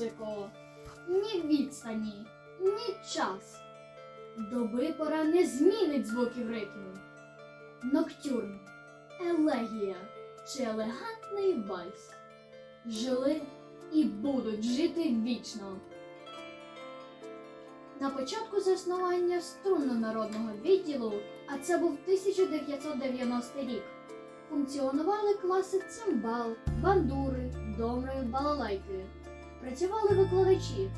музико, ні відстані, ні час. Доби пора не змінить звуків ритму. Ноктюрн, елегія чи елегантний вальс. Жили і будуть жити вічно. На початку заснування струнно-народного відділу, а це був 1990 рік, функціонували класи цимбал, бандури, домри, балалайки. Працювали викладачі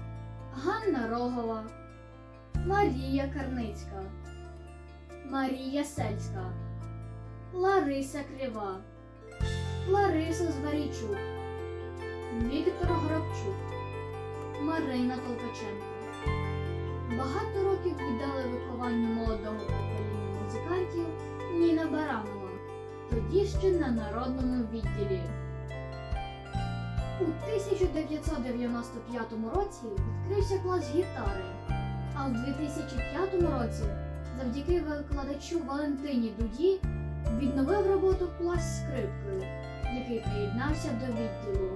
Ганна Рогова, Марія Карницька, Марія Сельська, Лариса Крива, Лариса Зварійчук, Віктор Горобчук, Марина Толкаченко. Багато років віддали вихованню молодого покоління музикантів Ніна Баранова, тоді ще на народному відділі. У 1995 році відкрився клас гітари, а в 2005 році, завдяки викладачу Валентині Дуді, відновив роботу клас скрипки, який приєднався до відділу.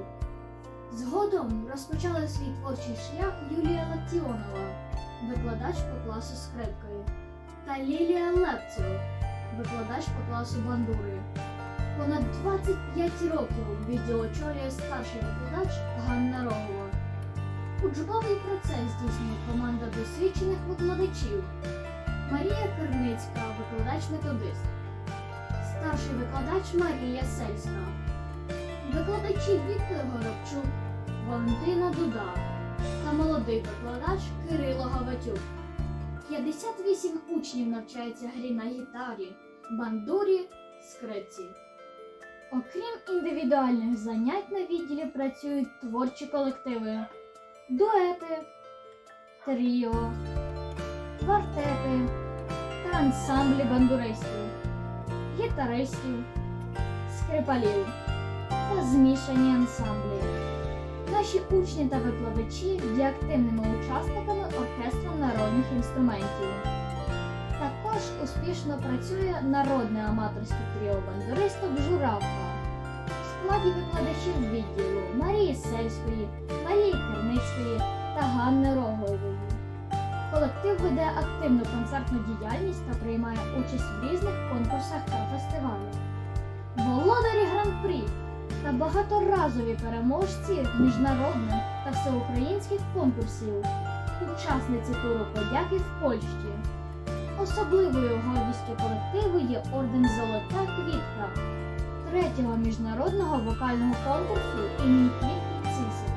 Згодом розпочали свій творчий шлях Юлія Лактіонова, викладач по класу скрипки, та Лілія Лепцев, викладач по класу бандури. Понад 25 років відділ очолює старший викладач Ганна Рогова. Учбовий процес здійснює команда досвідчених викладачів Марія Керницька, викладач-методист, старший викладач Марія Сельська, викладачі Віктор Горобчук, Валентина Дуда та молодий викладач Кирило Гаватюк. 58 учнів навчаються грі на гітарі, бандурі, скрипці. Окрім індивідуальних занять на відділі працюють творчі колективи, дуети, тріо, квартети та ансамблі бандуристів, гітаристів, скрипалів та змішані ансамблі. Наші учні та викладачі є активними учасниками оркестру народних інструментів. Також успішно працює народне аматорське тріо бандуристок Журавка в складі викладачів відділу Марії Сельської, Марії Керницької та Ганни Рогової. Колектив веде активну концертну діяльність та приймає участь в різних конкурсах та фестивалях. Володарі гран-прі та багаторазові переможці міжнародних та всеукраїнських конкурсів, учасниці туру подяки в Польщі. Особливою гордістю колективу є орден Золота квітка третього міжнародного вокального конкурсу імені Квітки Цісик.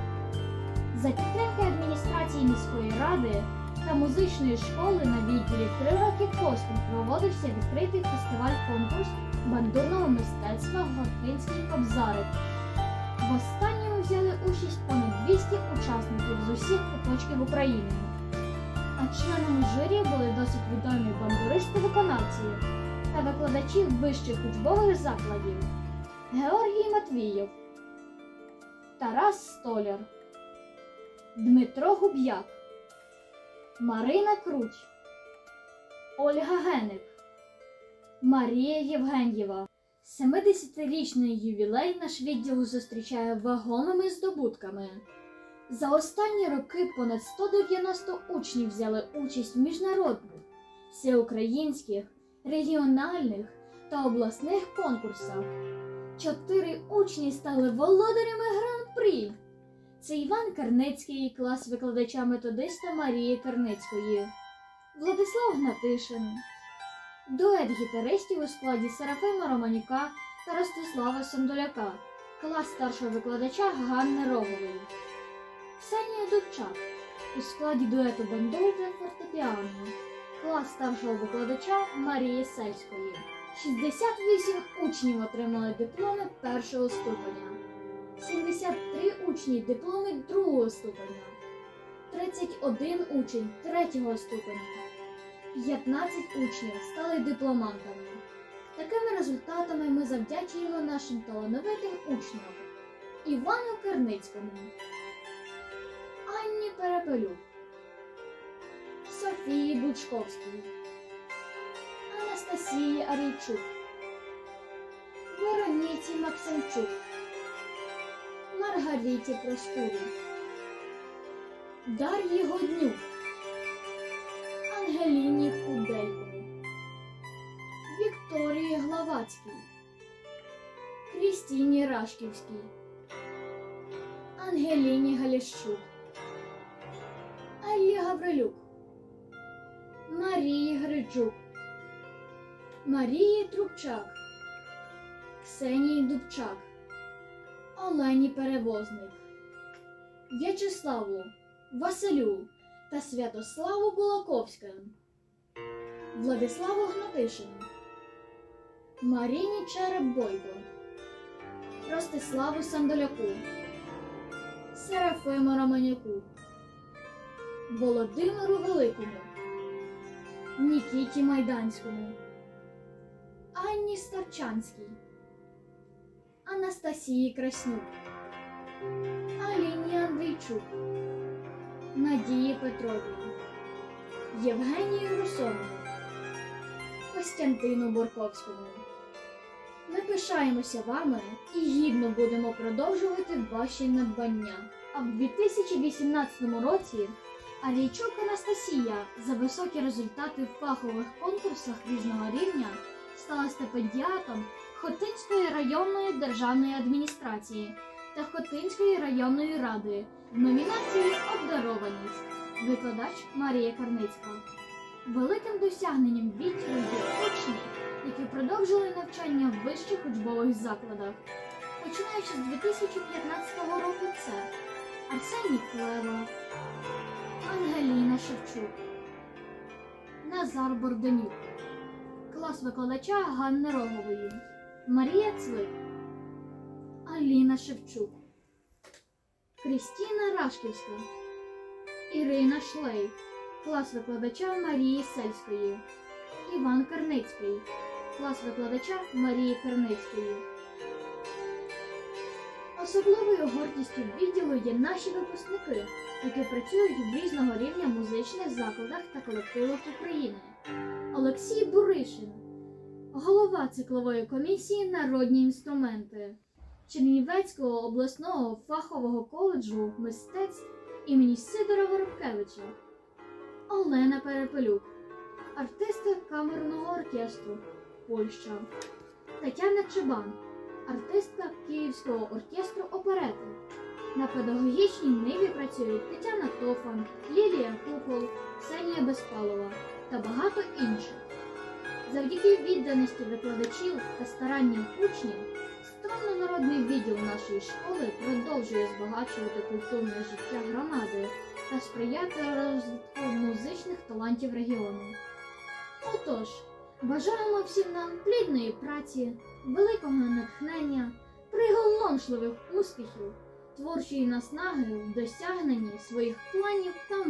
За підтримки адміністрації міської ради та музичної школи на відділі три роки поспіль проводився відкритий фестиваль-конкурс бандурного мистецтва Гортинський Кобзарик. В останньому взяли участь понад 200 учасників з усіх куточків України. А членами журі були досить відомі бандуристи-виконавці та викладачі вищих учбових закладів Георгій Матвієв, Тарас Столяр, Дмитро Губ'як, Марина Круч, Ольга Геник, Марія Євгенєва. 70-річний ювілей наш відділ зустрічає вагомими здобутками. За останні роки понад 190 учнів взяли участь в міжнародних, всеукраїнських, регіональних та обласних конкурсах. Чотири учні стали володарями гран-прі. Це Іван Карницький, клас викладача методиста Марії Карницької, Владислав Гнатишин, дует гітаристів у складі Серафима Романюка та Ростислава Сондоляка, клас старшого викладача Ганни Рогової. Ксенія Дубчак у складі дуету бандури фортепіано, клас старшого викладача Марії Сельської. 68 учнів отримали дипломи першого ступеня, 73 учні дипломи другого ступеня, 31 учень третього ступеня, 15 учнів стали дипломантами. Такими результатами ми завдячуємо нашим талановитим учням Івану Керницькому. Анні Перепелюк, Софії Бучковській, Анастасії Арійчук, Вероніці Максимчук, Маргариті Проскурі, Дар'ї Годнюк, Ангеліні Куделько, Вікторії Главацькій, Крістіні Рашківській, Ангеліні Галіщук, Гаврилюк, Марії Гриджук, Марії Трубчак, Ксенії Дубчак, Олені Перевозник, В'ячеславу, Василю та Святославу Булаковському, Владиславу Гнатишину, Маріні Черебойко, Ростиславу Сандоляку, Серафиму Романюку, Володимиру Великому, Нікіті Майданському, Анні Старчанській, Анастасії Краснюк, Аліні Андрійчук, Надії Петровій, Євгенії Русоновій, Костянтину Борковському. Ми пишаємося вами і гідно будемо продовжувати ваші надбання. А в 2018 році Алійчук Анастасія за високі результати в фахових конкурсах різного рівня стала стипендіатом Хотинської районної державної адміністрації та Хотинської районної ради в номінації Обдарованість. Викладач Марія Карницька. Великим досягненням відділу є учні, які продовжили навчання в вищих учбових закладах. Починаючи з 2015 року це Арсеній Клево, Ангеліна Шевчук, Назар Борденюк, клас викладача Ганни Рогової, Марія Цвик, Аліна Шевчук, Крістіна Рашківська, Ірина Шлей, клас викладача Марії Сельської, Іван Карницький, клас викладача Марії Карницької. Особливою гордістю відділу є наші випускники, які працюють в різного рівня музичних закладах та колективах України. Олексій Буришин, голова циклової комісії Народні інструменти Чернівецького обласного фахового коледжу мистецтв імені Сидора Воробкевича, Олена Перепелюк, артистка камерного оркестру Польща, Тетяна Чебан, артистка Київського оркестру оперети. На педагогічній ниві працюють Тетяна Тофан, Лілія Кукол, Ксенія Безпалова та багато інших. Завдяки відданості викладачів та старанням учнів, странно-народний відділ нашої школи продовжує збагачувати культурне життя громади та сприяти розвитку музичних талантів регіону. Отож, бажаємо всім нам плідної праці, великого натхнення, приголомшливих успіхів, творчої наснаги в досягненні своїх планів та мрій.